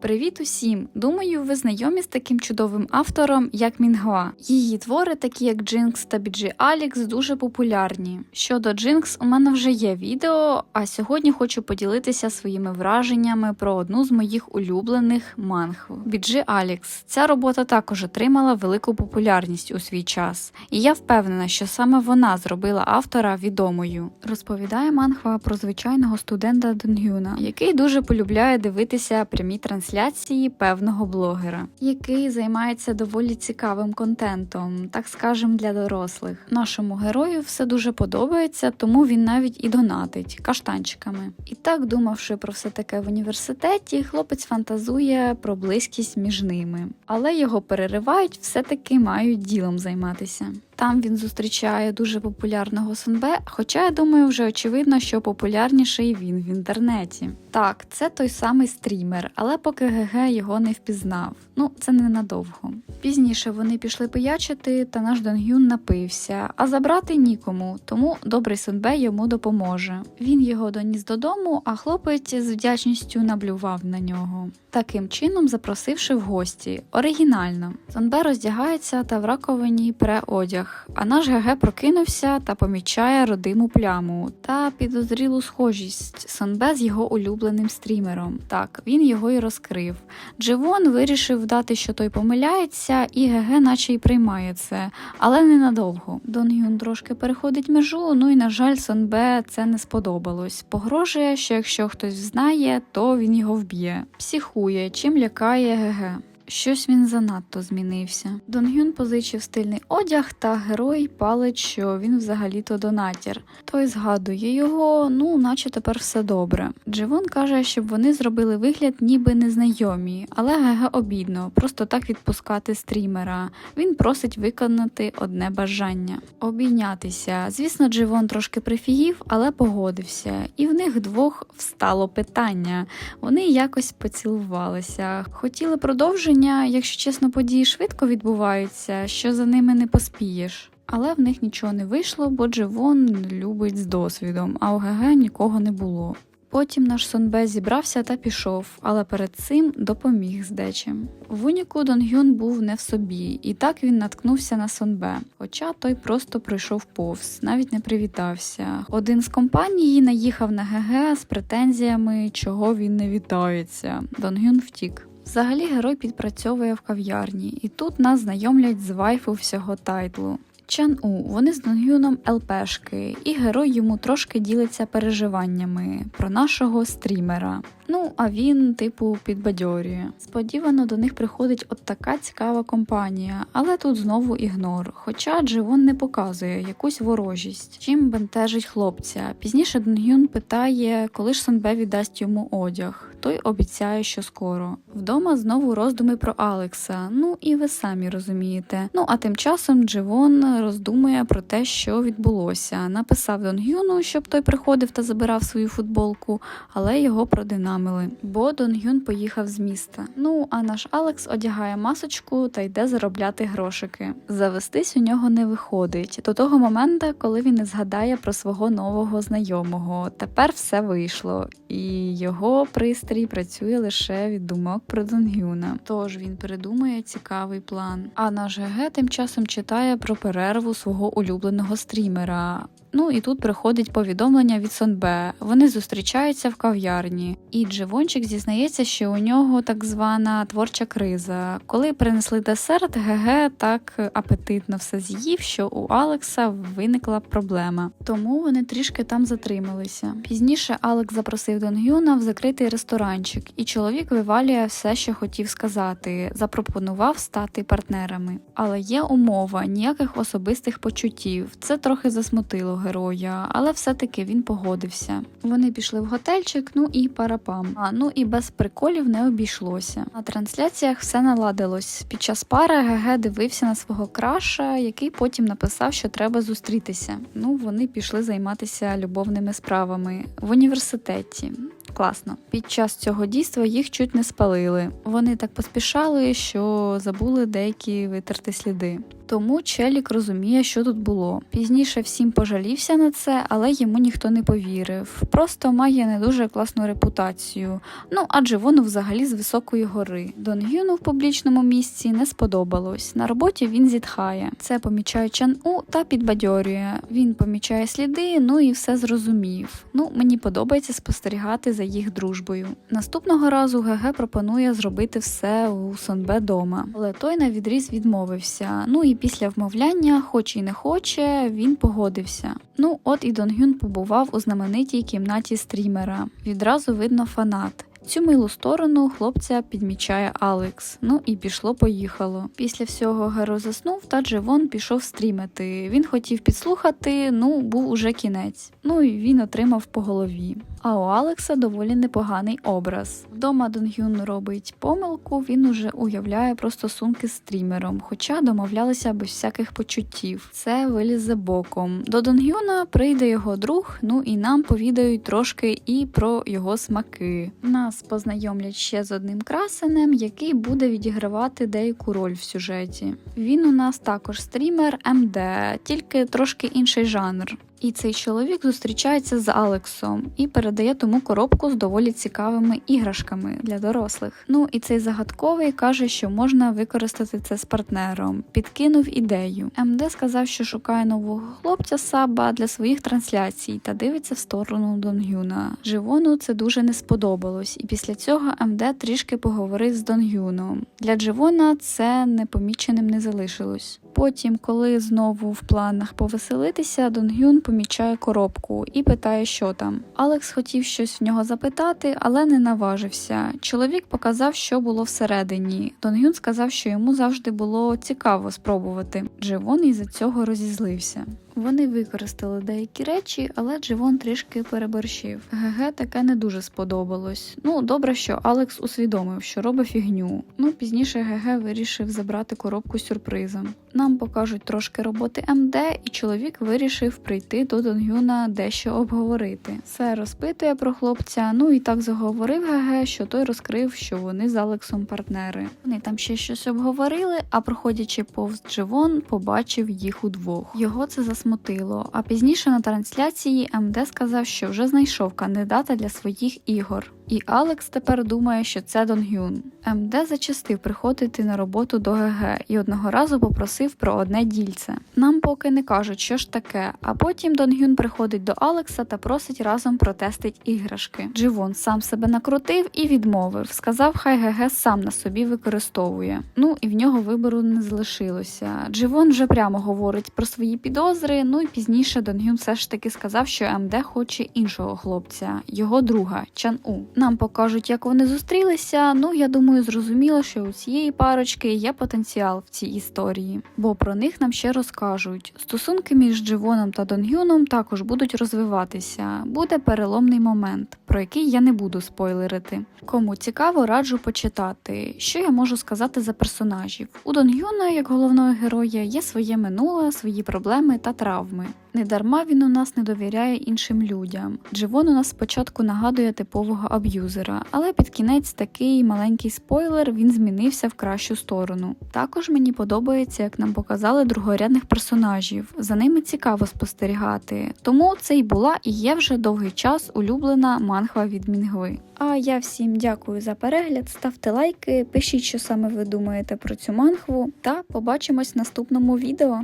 Привіт усім! Думаю, ви знайомі з таким чудовим автором, як Мінгва. Її твори, такі як Джинкс та Біджі Алікс, дуже популярні. Щодо Джинкс, у мене вже є відео, а сьогодні хочу поділитися своїми враженнями про одну з моїх улюблених манхв. Біджі Алікс. Ця робота також отримала велику популярність у свій час, і я впевнена, що саме вона зробила автора відомою. Розповідає манхва про звичайного студента Донгюна, який дуже полюбляє дивитися прямі трансляції певного блогера, який займається доволі цікавим контентом, так скажем, для дорослих. Нашому герою все дуже подобається, тому він навіть і донатить каштанчиками. І так, думавши про все таке в університеті, хлопець фантазує про близькість між ними, але його переривають, все-таки мають ділом займатися. Там він зустрічає дуже популярного Сонбе, хоча я думаю, вже очевидно, що популярніший він в інтернеті. Так, це той самий стрімер, але поки ГГ його не впізнав. Ну, це ненадовго. Пізніше вони пішли пиячити, та наш Донгюн напився, а забрати нікому, тому добрий Сонбе йому допоможе. Він його доніс додому, а хлопець з вдячністю наблював на нього. Таким чином запросивши в гості. Оригінально. Сонбе роздягається та в раковині пре одяг, а наш ГГ прокинувся та помічає родиму пляму та підозрілу схожість Сонбе з його улюбленим стрімером. Так, він його і розкрив. Дживон вирішив дати, що той помиляється, і ГГ наче й приймає це, але ненадовго. Дон Юн трошки переходить межу, ну і на жаль, Сонбе це не сподобалось. Погрожує, що якщо хтось знає, то він його вб'є. Психує, чим лякає ГГ. Щось він занадто змінився. Донгюн позичив стильний одяг, та герой палить, що він взагалі-то донатір. Той згадує його, ну, наче тепер все добре. Дживон каже, щоб вони зробили вигляд, ніби незнайомі, але ГГ обідно, просто так відпускати стрімера. Він просить виконати одне бажання обійнятися. Звісно, Дживон трошки прифігів, але погодився. І в них двох встало питання. Вони якось поцілувалися, хотіли продовження. Якщо чесно, події швидко відбуваються, що за ними не поспієш. Але в них нічого не вийшло, бо Дживон любить з досвідом, а у ГГ нікого не було. Потім наш Сонбе зібрався та пішов, але перед цим допоміг з дечим. В уніку Донгюн був не в собі, і так він наткнувся на Сонбе. Хоча той просто пройшов повз, навіть не привітався. Один з компанії наїхав на ГГ з претензіями, чого він не вітається. Донгюн втік. Взагалі герой підпрацьовує в кав'ярні, і тут нас знайомлять з вайфу всього тайтлу. Чан У, вони з Донгюном ЛПшки, і герой йому трошки ділиться переживаннями про нашого стрімера. Ну, а він, типу, підбадьорює. Сподівано до них приходить от така цікава компанія, але тут знову ігнор. Хоча Дживон не показує якусь ворожість, чим бентежить хлопця. Пізніше Донгюн питає, коли ж Санбе віддасть йому одяг. Той обіцяє, що скоро. Вдома знову роздуми про Алекса. Ну і ви самі розумієте. Ну а тим часом Дживон роздумує про те, що відбулося. Написав Донгюну, щоб той приходив та забирав свою футболку, але його продинамили. Бо Донгюн поїхав з міста. Ну а наш Алекс одягає масочку та йде заробляти грошики. Завестись у нього не виходить до того моменту, коли він не згадає про свого нового знайомого. Тепер все вийшло, і його пристрій працює лише від думок про Донгюна. Тож він придумує цікавий план. А наш ГГ тим часом читає про перерву свого улюбленого стрімера. Ну і тут приходить повідомлення від Сонбе. Вони зустрічаються в кав'ярні, і Дживончик зізнається, що у нього так звана творча криза. Коли принесли десерт, ГГ так апетитно все з'їв, що у Алекса виникла проблема. Тому вони трішки там затрималися. Пізніше Алекс запросив Донгюна в закритий ресторанчик, і чоловік вивалює все, що хотів сказати. Запропонував стати партнерами. Але є умова, ніяких особистих почуттів. Це трохи засмутило героя, але все-таки він погодився. Вони пішли в готельчик, ну і парапам. А ну і без приколів не обійшлося. На трансляціях все наладилось. Під час пари ГГ дивився на свого краша, який потім написав, що треба зустрітися. Ну, вони пішли займатися любовними справами в університеті. Класно. Під час цього дійства їх чуть не спалили. Вони так поспішали, що забули деякі витерти сліди. Тому Челік розуміє, що тут було. Пізніше всім пожалівся на це, але йому ніхто не повірив. Просто має не дуже класну репутацію. Ну адже воно взагалі з високої гори. Дон Гюну в публічному місці не сподобалось. На роботі він зітхає. Це помічає Чан У та підбадьорює. Він помічає сліди, ну і все зрозумів. Ну мені подобається спостерігати за їх дружбою. Наступного разу ГГ пропонує зробити все у Сонбе дома, але той на відріз відмовився. Ну і після вмовляння, хоч і не хоче, він погодився. Ну, от і Дон Гюн побував у знаменитій кімнаті стрімера. Відразу видно фанат. Цю милу сторону хлопця підмічає Алекс. Ну і пішло-поїхало. Після всього Геро заснув, та Джевон пішов стрімити. Він хотів підслухати, ну був уже кінець. Ну і він отримав по голові. А у Алекса доволі непоганий образ. Вдома Дон Гюн робить помилку, він уже уявляє про стосунки з стрімером, хоча домовлялися без всяких почуттів. Це вилізе боком. До Дон Гюна прийде його друг, ну і нам повідають трошки і про його смаки. Нас познайомлять ще з одним красенем, який буде відігравати деяку роль в сюжеті. Він у нас також стрімер МД, тільки трошки інший жанр. І цей чоловік зустрічається з Алексом і передає тому коробку з доволі цікавими іграшками для дорослих. Ну і цей загадковий каже, що можна використати це з партнером. Підкинув ідею. МД сказав, що шукає нового хлопця Саба для своїх трансляцій та дивиться в сторону Донгюна. Живону це дуже не сподобалось, і після цього МД трішки поговорив з Донгюном. Для Дживона це непоміченим не залишилось. Потім, коли знову в планах повеселитися, Донгюн помічає коробку і питає, що там. Алекс хотів щось в нього запитати, але не наважився. Чоловік показав, що було всередині. Донгюн сказав, що йому завжди було цікаво спробувати. Дживон із-за цього розізлився. Вони використали деякі речі, але Дживон трішки переборщив. ГГ таке не дуже сподобалось. Ну, добре, що Алекс усвідомив, що робить фігню. Ну, пізніше ГГ вирішив забрати коробку сюрпризом. Нам покажуть трошки роботи МД, і чоловік вирішив прийти до Донгюна дещо обговорити. Все розпитує про хлопця. Ну і так заговорив ГГ, що той розкрив, що вони з Алексом партнери. Вони там ще щось обговорили, а проходячи повз Дживон, побачив їх удвох. Його це засмутило. А пізніше на трансляції МД сказав, що вже знайшов кандидата для своїх ігор. І Алекс тепер думає, що це Донгюн. МД зачастив приходити на роботу до ГГ і одного разу попросив про одне дільце. Нам поки не кажуть, що ж таке. А потім Донгюн приходить до Алекса та просить разом протестить іграшки. Дживон сам себе накрутив і відмовив. Сказав, хай ГГ сам на собі використовує. Ну і в нього вибору не залишилося. Дживон вже прямо говорить про свої підозри. Ну і пізніше Донгюн все ж таки сказав, що МД хоче іншого хлопця, його друга Чан У. Нам покажуть, як вони зустрілися. Ну я думаю, зрозуміло, що у цієї парочки є потенціал в цій історії, бо про них нам ще розкажуть. Стосунки між Дживоном та Донгюном також будуть розвиватися. Буде переломний момент, про який я не буду спойлерити. Кому цікаво, раджу почитати. Що я можу сказати за персонажів? У Дон Юна, як головного героя, є своє минуле, свої проблеми та травми. Недарма він у нас не довіряє іншим людям. Дживон у нас спочатку нагадує типового аб'юзера, але під кінець такий маленький спойлер він змінився в кращу сторону. Також мені подобається, як нам показали другорядних персонажів. За ними цікаво спостерігати. Тому це й була і є вже довгий час улюблена манхва від Мінгви. А я всім дякую за перегляд. Ставте лайки, пишіть, що саме ви думаєте про цю манхву, та побачимось в наступному відео.